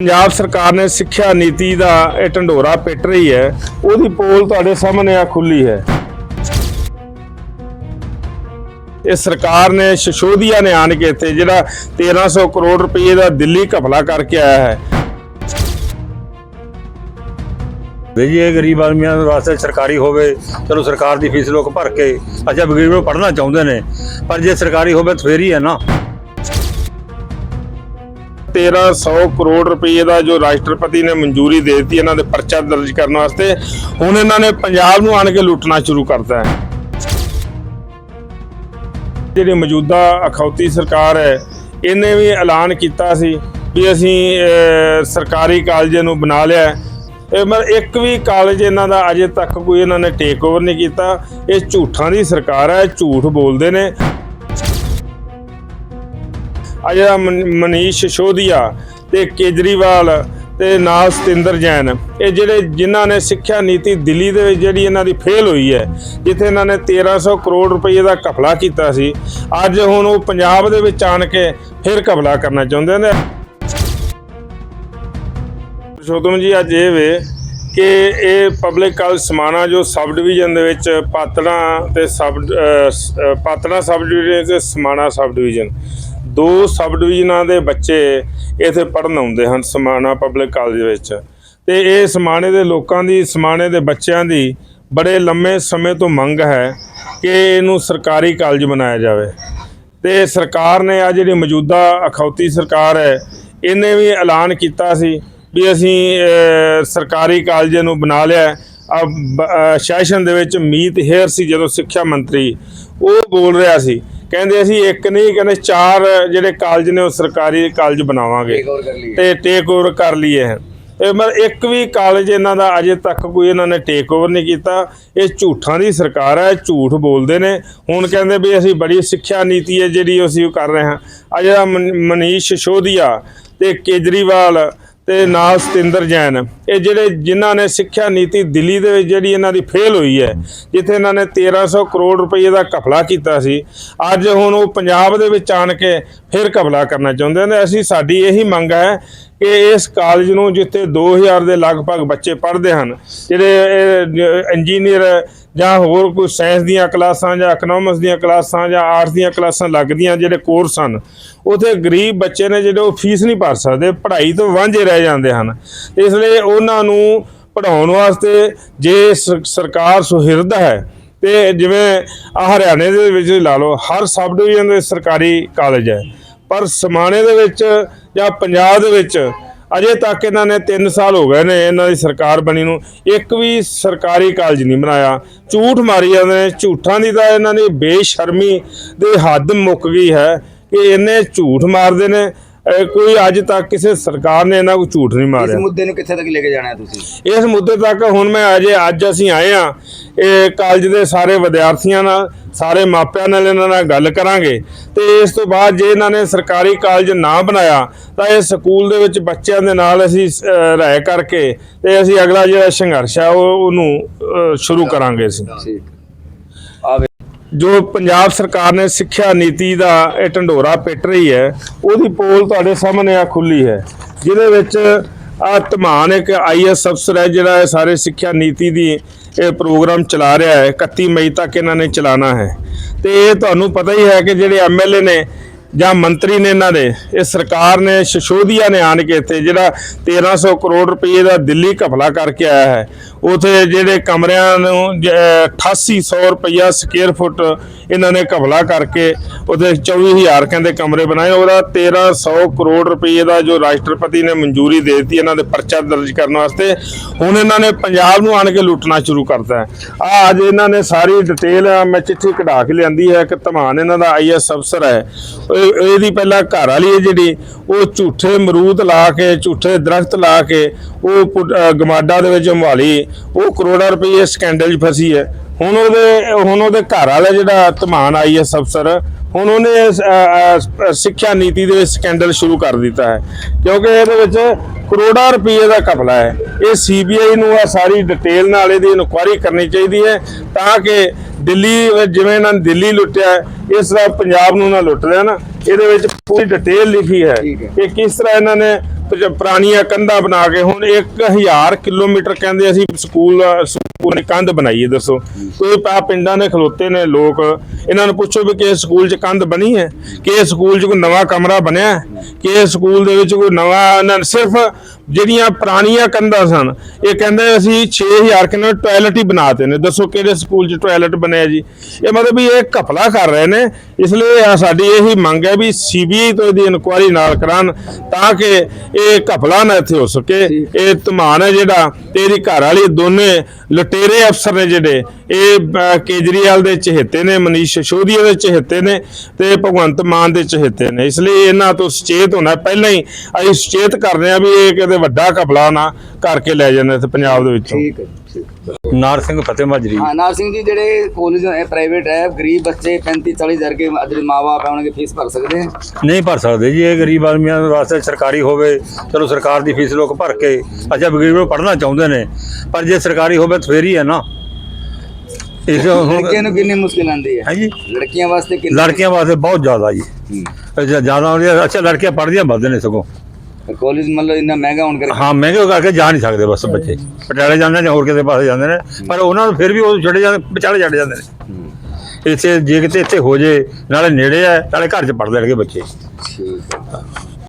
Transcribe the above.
ਪੰਜਾਬ ਸਰਕਾਰ ਨੇ ਸਿੱਖਿਆ ਨੀਤੀ ਦਾ ਇਹ ਢੰਡੋਰਾ ਪਿੱਟ ਰਹੀ ਹੈ। ਉਹਦੀ ਪੋਲ ਤੁਹਾਡੇ ਸਾਹਮਣੇ ਆ ਖੁੱਲੀ ਹੈ। ਇਹ ਸਰਕਾਰ ਨੇ ਸ਼ਸ਼ੋਦੀਆ ਨੇ ਆਣ ਕੇ ਇੱਥੇ ਜਿਹੜਾ 1300 ਕਰੋੜ ਰੁਪਏ ਦਾ ਦਿੱਲੀ ਘਪਲਾ ਕਰਕੇ ਆਇਆ ਹੈ। ਵੀ ਜੀ ਗਰੀਬ ਆਦਮੀਆਂ ਵਾਸਤੇ ਸਰਕਾਰੀ ਹੋਵੇ, ਚਲੋ ਸਰਕਾਰ ਦੀ ਫੀਸ ਲੋਕ ਭਰ ਕੇ ਅੱਛਾ ਗਰੀਬ ਨੂੰ ਪੜ੍ਹਨਾ ਚਾਹੁੰਦੇ ਨੇ, ਪਰ ਜੇ ਸਰਕਾਰੀ ਹੋਵੇ ਤਾਂ ਫੇਰ ਹੀ ਹੈ ਨਾ। 1300 ਕਰੋੜ ਰੁਪਏ ਦਾ ਜੋ ਰਾਸ਼ਟਰਪਤੀ ਨੇ ਮਨਜ਼ੂਰੀ ਦੇ ਦਿੱਤੀ, ਇਹਨਾਂ ਦੇ ਪਰਚਾ ਦਰਜ ਕਰਨ ਵਾਸਤੇ, ਹੁਣ ਇਹਨਾਂ ਨੇ ਪੰਜਾਬ ਨੂੰ ਆਣ ਕੇ ਲੁੱਟਣਾ ਸ਼ੁਰੂ ਕਰਤਾ ਹੈ। ਜਿਹੜੀ ਮੌਜੂਦਾ ਅਖੌਤੀ ਸਰਕਾਰ ਹੈ, ਇਹਨੇ ਵੀ ਐਲਾਨ ਕੀਤਾ ਸੀ ਵੀ ਅਸੀਂ ਸਰਕਾਰੀ ਕਾਲਜ ਨੂੰ ਬਣਾ ਲਿਆ ਇਹ ਮਤਲਬ ਇੱਕ ਵੀ ਕਾਲਜ ਇਹਨਾਂ ਦਾ ਅਜੇ ਤੱਕ ਕੋਈ ਇਹਨਾਂ ਨੇ ਟੇਕ ਓਵਰ ਨਹੀਂ ਕੀਤਾ। ਇਹ ਝੂਠਾਂ ਦੀ ਸਰਕਾਰ ਹੈ, ਝੂਠ ਬੋਲਦੇ ਨੇ। ਆ ਜਿਹੜਾ ਮਨ- ਮਨੀਸ਼ ਸਿਸੋਦੀਆ ਤੇ ਕੇਜਰੀਵਾਲ ਤੇ ਨਾਲ ਸਤਿੰਦਰ ਜੈਨ, ਇਹ ਜਿਹੜੇ ਜਿਨ੍ਹਾਂ ਨੇ ਸਿੱਖਿਆ ਨੀਤੀ ਦਿੱਲੀ ਦੇ ਵਿੱਚ ਜਿਹੜੀ ਇਹਨਾਂ ਦੀ ਫੇਲ ਹੋਈ ਹੈ, ਜਿੱਥੇ ਇਹਨਾਂ ਨੇ 1300 ਕਰੋੜ ਰੁਪਏ ਦਾ ਘਪਲਾ ਕੀਤਾ ਸੀ, ਅੱਜ ਹੁਣ ਉਹ ਪੰਜਾਬ ਦੇ ਵਿੱਚ ਆਣ ਕੇ ਫਿਰ ਘਪਲਾ ਕਰਨਾ ਚਾਹੁੰਦੇ ਨੇ। ਸ਼ੋਤਮ ਜੀ, ਅੱਜ ਇਹ ਵੇ ਕਿ ਇਹ ਪਬਲਿਕ ਕਾਲਜ ਸਮਾਣਾ ਜੋ ਸਬ ਡਿਵੀਜ਼ਨ ਦੇ ਵਿੱਚ ਪਾਤੜਾ ਤੇ ਸਬ ਪਾਤੜਾ ਸਬ ਡਿਵੀਜ਼ਨ ਤੇ ਸਮਾਣਾ ਸਬ ਡਿਵੀਜ਼ਨ ਦੋ ਸਬ ਡਿਵੀਜ਼ਨਾਂ ਦੇ ਬੱਚੇ ਇੱਥੇ ਪੜ੍ਹਨ ਆਉਂਦੇ ਹਨ ਸਮਾਣਾ ਪਬਲਿਕ ਕਾਲਜ ਵਿੱਚ। ਤੇ ਇਹ ਸਮਾਣੇ ਦੇ ਲੋਕਾਂ ਦੀ, ਸਮਾਣੇ ਦੇ ਬੱਚਿਆਂ ਦੀ ਬੜੇ ਲੰਮੇ ਸਮੇਂ ਤੋਂ ਮੰਗ ਹੈ ਕਿ ਇਹਨੂੰ ਸਰਕਾਰੀ ਕਾਲਜ ਬਣਾਇਆ ਜਾਵੇ। ਤੇ ਸਰਕਾਰ ਨੇ ਆ ਜਿਹੜੀ ਮੌਜੂਦਾ ਅਖੌਤੀ ਸਰਕਾਰ ਹੈ, ਇਹਨੇ ਵੀ ਐਲਾਨ ਕੀਤਾ ਸੀ ਵੀ ਅਸੀਂ ਸਰਕਾਰੀ ਕਾਲਜ ਨੂੰ ਬਣਾ ਲਿਆ। ਸੈਸ਼ਨ ਦੇ ਵਿੱਚ ਮੀਤ ਹੇਅਰ ਸੀ ਜਦੋਂ ਸਿੱਖਿਆ ਮੰਤਰੀ, ਉਹ ਬੋਲ ਰਿਹਾ ਸੀ ਕਹਿੰਦੇ ਅਸੀਂ ਇੱਕ ਨਹੀਂ ਕਹਿੰਦੇ ਚਾਰ ਜਿਹੜੇ ਕਾਲਜ ਨੇ ਉਹ ਸਰਕਾਰੀ ਕਾਲਜ ਬਣਾਵਾਂਗੇ। ਤੇ ਟੇਕ ਓਵਰ ਕਰ ਲਈਏ। ਹੈ ਇਹ ਮਤਲਬ ਇੱਕ ਵੀ ਕਾਲਜ ਇਹਨਾਂ ਦਾ ਅਜੇ ਤੱਕ ਕੋਈ ਇਹਨਾਂ ਨੇ ਟੇਕ ਓਵਰ ਨਹੀਂ ਕੀਤਾ। ਇਹ ਝੂਠਾਂ ਦੀ ਸਰਕਾਰ ਹੈ ਝੂਠ ਬੋਲਦੇ ਨੇ। ਹੁਣ ਕਹਿੰਦੇ ਵੀ ਅਸੀਂ ਬੜੀ ਸਿੱਖਿਆ ਨੀਤੀ ਹੈ ਜਿਹੜੀ ਅਸੀਂ ਉਹ ਕਰ ਰਹੇ ਹਾਂ। ਮਨ- ਮਨੀਸ਼ ਸਿਸੋਦੀਆ ਤੇ ਕੇਜਰੀਵਾਲ ਤੇ ਨਾਲ ਸਤਿੰਦਰ ਜੈਨ। ਇਹ ਜਿਹੜੇ ਜਿਨ੍ਹਾਂ ਨੇ ਸਿੱਖਿਆ ਨੀਤੀ ਦਿੱਲੀ ਦੇ ਵਿੱਚ ਜਿਹੜੀ ਇਹਨਾਂ ਦੀ ਫੇਲ ਹੋਈ ਹੈ, ਜਿੱਥੇ ਇਹਨਾਂ ਨੇ 1300 ਕਰੋੜ ਰੁਪਏ ਦਾ ਘਪਲਾ ਕੀਤਾ ਸੀ, ਅੱਜ ਹੁਣ ਉਹ ਪੰਜਾਬ ਦੇ ਵਿੱਚ ਆਣ ਕੇ ਫਿਰ ਘਪਲਾ ਕਰਨਾ ਚਾਹੁੰਦੇ ਨੇ। ਅਸੀਂ, ਸਾਡੀ ਇਹੀ ਮੰਗ ਹੈ ਕਿ ਇਸ ਕਾਲਜ ਨੂੰ ਜਿੱਥੇ 2000 ਦੇ ਲਗਭਗ ਬੱਚੇ ਪੜ੍ਹਦੇ ਹਨ, ਜਿਹੜੇ ਇੰਜੀਨੀਅਰ ਜਾਂ ਹੋਰ ਕੋਈ ਸਾਇੰਸ ਦੀਆਂ ਕਲਾਸਾਂ ਜਾਂ ਇਕਨੋਮਿਕਸ ਦੀਆਂ ਕਲਾਸਾਂ ਜਾਂ ਆਰਟਸ ਦੀਆਂ ਕਲਾਸਾਂ ਲੱਗਦੀਆਂ ਜਿਹੜੇ ਕੋਰਸ ਹਨ, ਉਥੇ ਗਰੀਬ ਬੱਚੇ ਨੇ ਜਿਹੜੇ ਉਹ ਫੀਸ ਨਹੀਂ ਭਰ ਸਕਦੇ, ਪੜ੍ਹਾਈ ਤੋਂ ਵਾਂਝੇ ਰਹਿ ਜਾਂਦੇ ਹਨ। ਇਸ ਲਈ ਉਹਨਾਂ ਨੂੰ ਪੜ੍ਹਾਉਣ ਵਾਸਤੇ ਜੇ ਸਰਕਾਰ ਸੁਹਿਰਦ ਹੈ ਤੇ ਜਿਵੇਂ ਹਰਿਆਣੇ ਦੇ ਵਿੱਚ ਲਾ ਲਓ, ਹਰ ਸਬ ਡਿਵੀਜ਼ਨ ਦੇ ਸਰਕਾਰੀ ਕਾਲਜ ਹੈ। ਪਰ ਸਮਾਣੇ ਦੇ ਵਿੱਚ ਜਾਂ ਪੰਜਾਬ ਦੇ ਵਿੱਚ ਅਜੇ ਤੱਕ ਇਹਨਾਂ ਨੇ 3 ਸਾਲ ਹੋ ਗਏ ਨੇ ਇਹਨਾਂ ਦੀ ਸਰਕਾਰ ਬਣੀ ਨੂੰ। ਇੱਕ ਵੀ ਸਰਕਾਰੀ ਕਾਲਜ ਨਹੀਂ ਬਣਾਇਆ। ਝੂਠ ਮਾਰੀ ਜਾਂਦੇ ਨੇ। ਝੂਠਾਂ ਦੀ ਤਾਂ ਇਹਨਾਂ ਦੀ ਬੇਸ਼ਰਮੀ ਦੇ ਹੱਦ ਮੁੱਕ ਗਈ ਹੈ ਕਿ ਇਹਨੇ ਝੂਠ ਮਾਰਦੇ ਨੇ। ਇਹ ਕੋਈ ਅੱਜ ਤੱਕ ਕਿਸੇ ਸਰਕਾਰ ਨੇ ਇਹਨਾਂ ਕੋਈ ਝੂਠ ਨਹੀਂ ਇਸ ਮਾਰਿਆ ਮੁੱਦੇ ਨੂੰ ਕਿੱਥੇ ਤੱਕ ਲੈ ਕੇ ਜਾਣਾ ਹੈ ਤੁਸੀਂ? ਇਸ ਮੁੱਦੇ ਤੱਕ ਹੁਣ ਮੈਂ ਅਜੇ ਅੱਜ ਅਸੀਂ ਆਏ ਆ ਇਹ ਕਾਲਜ ਦੇ ਸਾਰੇ ਵਿਦਿਆਰਥੀਆਂ ਨਾਲ ਸਾਰੇ ਮਾਪਿਆਂ ਨਾਲ ਇਹਨਾਂ ਨਾਲ ਗੱਲ ਕਰਾਂਗੇ। ਤੇ ਇਸ ਤੋਂ ਬਾਅਦ ਜੇ ਇਹਨਾਂ ਨੇ ਸਰਕਾਰੀ ਕਾਲਜ ਨਾ ਬਣਾਇਆ ਤਾਂ ਇਹ ਸਕੂਲ ਦੇ ਵਿੱਚ ਬੱਚਿਆਂ ਦੇ ਨਾਲ ਅਸੀਂ ਅਹ, ਰਾਏ ਕਰਕੇ ਤੇ ਅਸੀਂ ਅਗਲਾ ਜਿਹੜਾ ਸੰਘਰਸ਼ ਹੈ ਉਹ ਉਹਨੂੰ ਅਹ, ਸ਼ੁਰੂ ਕਰਾਂਗੇ ਅਸੀਂ। ਠੀਕ। ਜੋ ਪੰਜਾਬ ਸਰਕਾਰ ਨੇ ਸਿੱਖਿਆ ਨੀਤੀ ਦਾ ਇਹ ਢੰਡੋਰਾ ਪਿੱਟ ਰਹੀ ਹੈ, ਉਹਦੀ ਪੋਲ ਤੁਹਾਡੇ ਸਾਹਮਣੇ ਆ ਖੁੱਲੀ ਹੈ। ਜਿਹਦੇ ਵਿੱਚ ਆ ਧਮਾਨ ਇੱਕ ਆਈਐਸ ਅਫਸਰ ਹੈ, ਜਿਹੜਾ ਇਹ ਸਾਰੇ ਸਿੱਖਿਆ ਨੀਤੀ ਦੀ ਇਹ ਪ੍ਰੋਗਰਾਮ ਚਲਾ ਰਿਹਾ ਹੈ। 31 ਮਈ ਤੱਕ ਇਹਨਾਂ ਨੇ ਚਲਾਣਾ ਹੈ। ਤੇ ਇਹ ਤੁਹਾਨੂੰ ਪਤਾ ਹੀ ਹੈ ਕਿ ਜਿਹੜੇ ਐਮਐਲਏ ਨੇ ਜਾਂ ਮੰਤਰੀ ਨੇ ਇਹਨਾਂ ਦੇ, ਇਹ ਸਰਕਾਰ ਨੇ, ਸ਼ਸ਼ੋਦੀਆ ਨੇ ਆਣ ਕੇ ਇੱਥੇ ਜਿਹੜਾ 1300 ਕਰੋੜ ਰੁਪਏ ਦਾ ਦਿੱਲੀ ਘਪਲਾ ਕਰਕੇ ਆਇਆ ਹੈ, ਉਥੇ ਜਿਹੜੇ ਕਮਰਿਆਂ ਨੂੰ, ਜ- ਅਹ 8800 ਰੁਪਇਆ ਸਕੁਅਰ ਫੁੱਟ ਇਹਨਾਂ ਨੇ ਘਪਲਾ ਕਰਕੇ ਉਹਦੇ 24000 ਕਹਿੰਦੇ ਕਮਰੇ ਬਣਾਏ, ਉਹਦਾ 1300 ਕਰੋੜ ਰੁਪਏ ਦਾ ਜੋ ਰਾਸ਼ਟਰਪਤੀ ਨੇ ਮਨਜ਼ੂਰੀ ਦੇ ਦਿੱਤੀ ਇਹਨਾਂ ਦੇ ਪਰਚਾ ਦਰਜ ਕਰਨ ਵਾਸਤੇ, ਹੁਣ ਇਹਨਾਂ ਨੇ ਪੰਜਾਬ ਨੂੰ ਆਣ ਕੇ ਲੁੱਟਣਾ ਸ਼ੁਰੂ ਕਰਤਾ ਹੈ। ਆ ਅੱਜ ਇਹਨਾਂ ਨੇ ਸਾਰੀ ਡਿਟੇਲ ਮੈਂ ਚਿੱਠੀ ਕਢਾ ਕੇ ਲਿਆਂਦੀ ਹੈ ਕਿ ਧਮਾਨ ਇਹਨਾਂ ਦਾ ਆਈਐਸ ਅਫਸਰ ਹੈ ਇਹਦੀ ਪਹਿਲਾਂ ਘਰ ਵਾਲੀ ਹੈ ਜਿਹੜੀ ਉਹ ਝੂਠੇ ਮਰੂਦ ਲਾ ਕੇ ਝੂਠੇ ਦਰਖਤ ਲਾ ਕੇ ਉਹ ਪੁ- ਗਮਾਡਾ ਦੇ ਵਿੱਚ ਮਵਾਲੀ ਉਹ ਕਰੋੜਾਂ ਰੁਪਏ ਸਕੈਂਡਲ 'ਚ ਫਸੀ ਹੈ। ਹੁਣ ਉਹਦੇ ਹੁਣ ਉਹਦੇ ਘਰ ਵਾਲਾ ਜਿਹੜਾ ਧਮਾਨ ਆਈ ਆਈਐਸ ਅਫਸਰ ਹੁਣ ਉਹਨੇ ਇਸ, ਸਿੱਖਿਆ ਨੀਤੀ ਦੇ ਵਿੱਚ ਸਕੈਂਡਲ ਸ਼ੁਰੂ ਕਰ ਦਿੱਤਾ ਹੈ। ਕਿਉਂਕਿ ਇਹਦੇ ਵਿੱਚ ਕਰੋੜਾਂ ਰੁਪਏ ਦਾ ਘਪਲਾ ਹੈ। ਇਹ ਸੀਬੀਆਈ ਨੂੰ ਆ ਸਾਰੀ ਡਿਟੇਲ ਨਾਲ ਇਹਦੀ ਇਨਕੁਆਇਰੀ ਕਰਨੀ ਚਾਹੀਦੀ ਹੈ ਤਾਂ ਕਿ ਦਿੱਲੀ ਜਿਵੇਂ ਇਹਨਾਂ ਨੇ ਦਿੱਲੀ ਲੁੱਟਿਆ ਇਸ ਤਰ੍ਹਾਂ ਪੰਜਾਬ ਨੂੰ ਨਾ ਲੁੱਟ ਲੈਣ ਇਹਦੇ ਵਿੱਚ ਪੂਰੀ ਡਿਟੇਲ ਲਿਖੀ ਹੈ। ਕਿ ਕਿਸ ਤਰ੍ਹਾਂ ਇਹਨਾਂ ਨੇ ਪੁਰਾਣੀਆਂ ਕੰਧਾਂ ਬਣਾ ਕੇ ਹੁਣ 1000 ਕਿਲੋਮੀਟਰ ਕਹਿੰਦੇ ਅਸੀਂ ਸਕੂਲ ਸਕੂਲ ਨੇ ਕੰਧ ਬਣਾਈ ਹੈ ਦੱਸੋ ਕੋਈ ਪਾ ਪਿੰਡਾਂ ਦੇ ਖਲੋਤੇ ਨੇ ਲੋਕ ਇਹਨਾਂ ਨੂੰ ਪੁੱਛੋ ਵੀ ਕਿ ਸਕੂਲ 'ਚ ਕੰਧ ਬਣੀ ਹੈ ਕਿ ਸਕੂਲ 'ਚ ਕੋਈ ਨਵਾਂ ਕਮਰਾ ਬਣਿਆ? ਕਿ ਸਕੂਲ ਦੇ ਵਿੱਚ ਕੋਈ ਨਵਾਂ ਇਹਨਾਂ ਨੇ ਸਿਰਫ ਜਿਹੜੀਆਂ ਪੁਰਾਣੀਆਂ ਕੰਧਾਂ ਸਨ ਇਹ ਕਹਿੰਦੇ ਅਸੀਂ 6000 ਕਿਲੋ ਟਾਇਲਟ ਹੀ ਬਣਾਤੇ ਨੇ। ਦੱਸੋ ਕਿਹੜੇ ਸਕੂਲ 'ਚ ਟਾਇਲਟ ਬਣਿਆ ਜੀ? ਇਹ ਮਤਲਬ ਵੀ ਇਹ ਘਪਲਾ ਕਰ ਰਹੇ ਨੇ ਇਸ ਲਈ ਆ ਸਾਡੀ ਇਹੀ ਮੰਗ ਹੈ ਵੀ ਸੀਬੀਆਈ ਤੋਂ ਇਹਦੀ ਇਨਕੁਆਇਰੀ ਨਾਲ ਕਰਾਉਣ ਤਾਂ ਕਿ ਇਹ ਘਪਲਾ ਨਾ ਇੱਥੇ ਹੋ ਸਕੇ। ਇਹ ਧਮਾਨ ਹੈ ਜਿਹੜਾ ਤੇ ਇਹਦੀ ਘਰ ਵਾਲੀ ਦੋਨੇ ਲਟੇਰੇ ਅਫਸਰ ਨੇ ਜਿਹੜੇ ਇਹ ਕੇਜਰੀਵਾਲ ਦੇ ਚਹੇਤੇ ਨੇ ਮਨੀਸ਼ ਸਿਸੋਦੀਆ ਦੇ ਚਹੇਤੇ ਨੇ ਤੇ ਭਗਵੰਤ ਮਾਨ ਦੇ ਚਹੇਤੇ ਨੇ। ਇਸ ਲਈ ਇਹਨਾਂ ਤੋਂ ਸੁਚੇਤ ਹੋਣਾ ਪਹਿਲਾਂ ਹੀ ਅਸੀਂ ਸੁਚੇਤ ਕਰਦੇ ਹਾਂ ਵੀ ਇਹ ਕਿਤੇ ਵੱਡਾ ਘਪਲਾ ਨਾ ਕਰਕੇ ਲੈ ਜਾਂਦੇ ਇੱਥੇ ਪੰਜਾਬ ਦੇ ਵਿੱਚੋਂ। ਠੀਕ ਹੈ ਜੀ, ਠੀਕ ਨਾਰ ਸਿੰਘ ਫਤਿਹ ਮਾਜਰੀ ਹਾਂ ਨਾਰ ਸਿੰਘ ਜੀ ਜਿਹੜੇ ਕਾਲਜ ਹੈ ਪ੍ਰਾਈਵੇਟ ਹੈ ਗਰੀਬ ਬੱਚੇ 35 40 ਹਜ਼ਾਰ ਕੇ ਮਾਪੇ ਹੈ ਉਹਨਾਂ ਦੀ ਫੀਸ ਭਰ ਸਕਦੇ ਹੈ ਨਹੀਂ ਭਰ ਸਕਦੇ ਜੀ ਇਹ ਗਰੀਬ ਆਦਮੀਆਂ ਵਾਸਤੇ ਸਰਕਾਰੀ ਹੋਵੇ ਚਲੋ ਸਰਕਾਰ ਦੀ ਫੀਸ ਲੋਕ ਭਰ ਕੇ ਅੱਛਾ ਗਰੀਬ ਨੂੰ ਪੜ੍ਹਨਾ ਚਾਹੁੰਦੇ ਨੇ ਪਰ ਜੇ ਸਰਕਾਰੀ ਹੋਵੇ ਤਾਂ ਫੇਰ ਹੀ ਹੈ ਨਾ। ਇਸ ਲੜਕੀਆਂ ਨੂੰ ਕਿੰਨੀ ਮੁਸ਼ਕਿਲ ਆਉਂਦੀ ਹੈ? ਹੈ ਜੀ ਲੜਕੀਆਂ ਵਾਸਤੇ ਕਿੰਨੀ ਲੜਕੀਆਂ ਵਾਸਤੇ ਬਹੁਤ ਜ਼ਿਆਦਾ ਜੀ। ਹੂੰ। ਅੱਛਾ ਜ਼ਿਆਦਾ ਹੁੰਦੀਆਂ ਅੱਛਾ ਲੜਕੀਆਂ ਪੜ੍ਹਦੀਆਂ ਵੱਧ ਨੇ ਸਗੋਂ। ਕਾਲਜ ਮਤਲਬ ਇੰਨਾ ਮਹਿੰਗਾ ਹੋਣ ਕਰਕੇ ਹਾਂ ਮਹਿੰਗੇ ਕਰਕੇ ਜਾ ਨਹੀਂ ਸਕਦੇ ਬਸ ਬੱਚੇ। ਪਟਿਆਲੇ ਜਾਂਦੇ ਨੇ ਹੋਰ ਕਿਸੇ ਪਾਸੇ ਜਾਂਦੇ ਨੇ ਪਰ ਉਹਨਾਂ ਨੂੰ ਫਿਰ ਵੀ ਉਹ ਛੱਡੇ ਜਾਂਦੇ ਵਿਚਾਲੇ ਛੱਡ ਜਾਂਦੇ ਨੇ। ਇੱਥੇ ਜੇ ਕਿਤੇ ਇੱਥੇ ਹੋ ਜੇ ਨਾਲੇ ਨੇੜੇ ਆ ਨਾਲੇ ਘਰ 'ਚ ਪੜ ਲੈਣਗੇ ਬੱਚੇ। ਠੀਕ ਹੈ